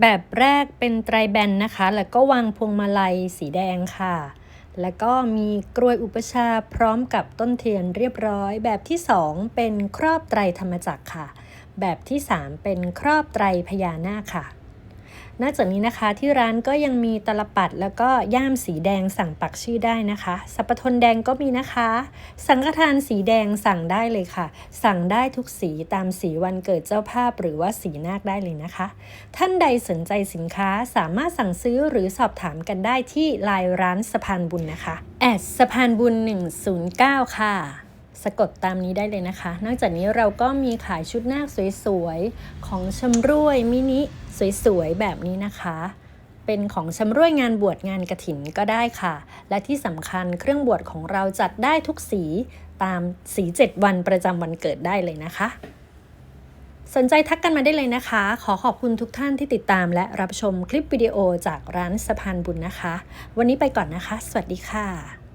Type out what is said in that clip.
แบบแรกเป็นไตรแบนนะคะ แล้วก็วางพวงมาลัยสีแดงค่ะ แล้วก็มีกรวยอุปชาพร้อมกับต้นเทียนเรียบร้อย แบบที่ 2 เป็นครอบไตรธรรมจักรค่ะ แบบที่ 3 เป็นครอบไตรพญานาคค่ะ นอกจากนี้นะคะที่ร้านก็ยังมีตลปัดแล้วก็ย่ามสีแดงสั่งปักชื่อได้นะคะ สัปทนแดงก็มีนะคะ สังฆทานสีแดงสั่งได้เลยค่ะ สั่งได้ทุกสีตามสีวันเกิดเจ้าภาพหรือว่าสีนาคได้เลยนะคะ ท่านใดสนใจสินค้าสามารถสั่งซื้อหรือสอบถามกันได้ที่ไลน์ร้านสะพานบุญนะคะแอดสะพานบุญ 109 ค่ะสะกดตามนี้ได้เลยนะคะ นอกจากนี้เราก็มีขายชุดนาคสวยๆ ของชำร่วยมินิ สวยๆ แบบนี้นะคะ เป็นของชำร่วยงานบวชงานกระถินก็ได้ค่ะ และที่สำคัญเครื่องบวชของเราจัดได้ทุกสีตามสี 7 วันประจำวันเกิดได้เลยนะคะ สนใจทักกันมาได้เลยนะคะ ขอขอบคุณทุกท่านที่ติดตามและรับชมคลิปวิดีโอจากร้านสะพานบุญนะคะ วันนี้ไปก่อนนะคะ สวัสดีค่ะ